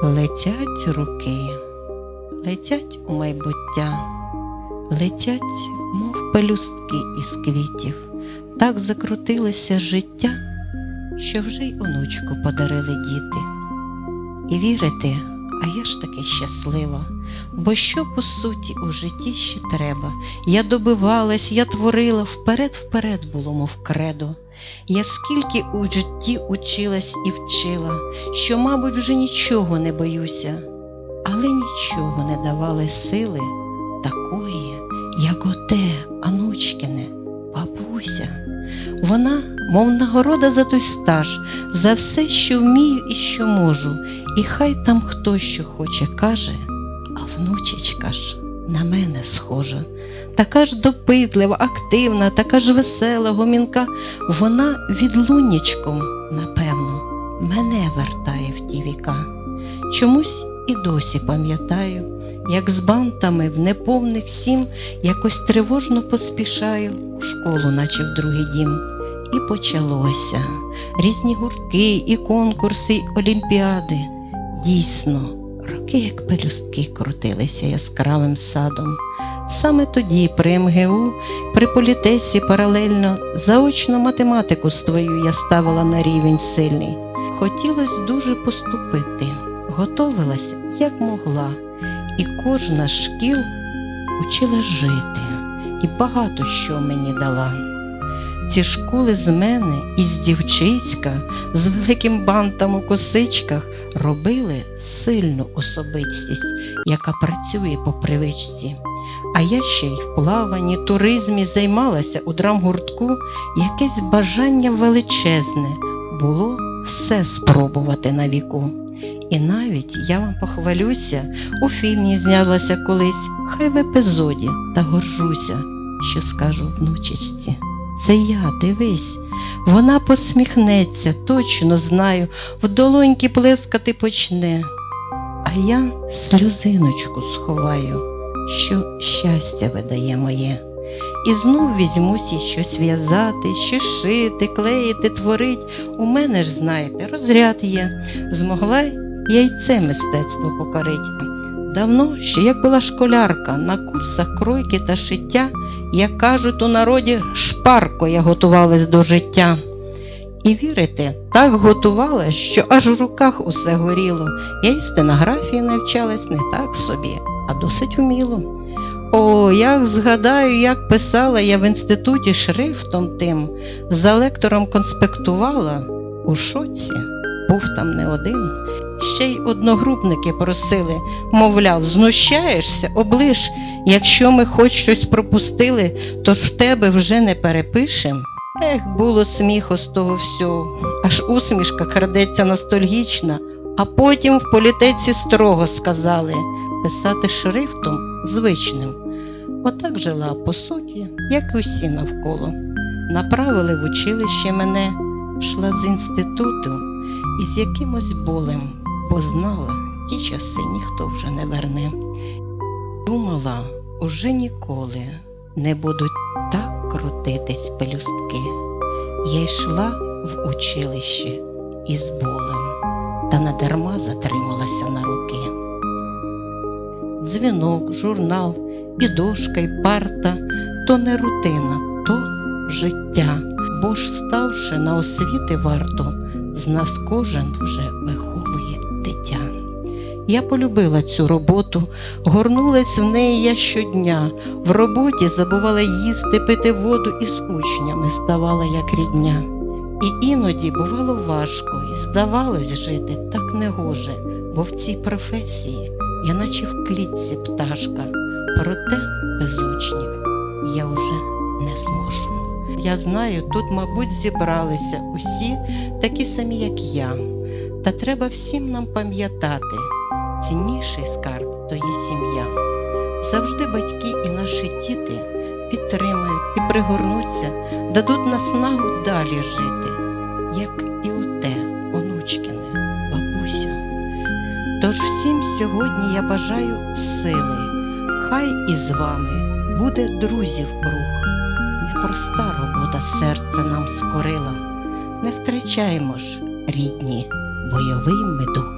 Летять руки, летять у майбуття, летять, мов пелюстки із квітів. Так закрутилося життя, що вже й онучку подарили діти. І вірити, а я ж таки щаслива, бо що по суті у житті ще треба? Я добивалась, я творила, вперед-вперед було, мов кредо. Я скільки у житті училась і вчила, що, мабуть, вже нічого не боюся, але нічого не давали сили такої, як оте, Анучкине, бабуся. Вона, мов нагорода за той стаж, за все, що вмію і що можу, і хай там хто що хоче каже, внучечка ж на мене схожа, така ж допитлива, активна, така ж весела, гомінка. Вона відлуннячком, напевно, мене вертає в ті віка. Чомусь і досі пам'ятаю, як з бантами в неповних сім якось тривожно поспішаю у школу, наче в другий дім. І почалося різні гуртки, і конкурси, і олімпіади. Дійсно, роки, як пелюстки, крутилися яскравим садом. Саме тоді при МГУ, при політесі паралельно заочну математику свою я ставила на рівень сильний. Хотілося дуже поступити, готовилася як могла, і кожна з шкіл учила жити, і багато що мені дала. Ці школи з мене із дівчиська, з великим бантом у косичках робили сильну особистість, яка працює по привичці. А я ще й в плаванні, туризмі займалася у драмгуртку, якесь бажання величезне було все спробувати на віку. І навіть я вам похвалюся, у фільмі знялася колись, хай в епізоді, та горжуся, що скажу внучечці. Це я, дивись, вона посміхнеться, точно знаю, в долоньки плескати почне. А я сльозиночку сховаю, що щастя видає моє. І знов візьмусь і щось в'язати, щось шити, клеїти, творить. У мене ж, знаєте, розряд є. Змогла я й це мистецтво покорить. Давно, ще як була школярка, на курсах кройки та шиття, як кажуть у народі, шпарко я готувалась до життя. І вірите, так готувалась, що аж у руках усе горіло. Я й стенографії навчалась не так собі, а досить уміло. О, як згадаю, як писала я в інституті шрифтом тим, за лектором конспектувала у шоці, був там не один. Ще й одногрупники просили, мовляв, знущаєшся, облиш, якщо ми хоч щось пропустили, то ж в тебе вже не перепишем. Ех, було сміху з того всього, аж усмішка крадеться ностальгічна, а потім в політеці строго сказали писати шрифтом звичним. Отак жила по суті, як і усі навколо. Направили в училище мене, йшла з інституту і з якимось болем, бо знала, ті часи ніхто вже не верне. Думала, уже ніколи не будуть так крутитись пелюстки. Я йшла в училище із болем, та надарма затрималася на роки. Дзвінок, журнал, і дошка, і парта то не рутина, то життя. Бо ж ставши на освіти варто, з нас кожен вже виховує дитя. Я полюбила цю роботу, горнулась в неї я щодня. В роботі забувала їсти, пити воду і з учнями ставала як рідня. І іноді бувало важко, і здавалось жити так негоже, бо в цій професії я наче в клітці пташка, проте без учнів я вже не зможу. Я знаю, тут, мабуть, зібралися усі такі самі, як я. Та треба всім нам пам'ятати, цінніший скарб то є сім'я. Завжди батьки і наші діти підтримають і пригорнуться, дадуть наснагу далі жити, як і оте, онучкине, бабуся. Тож всім сьогодні я бажаю сили, хай із вами буде друзів круг. Непроста робота серце нам скорила. Не втрачаймо ж, рідні, бойовий дух.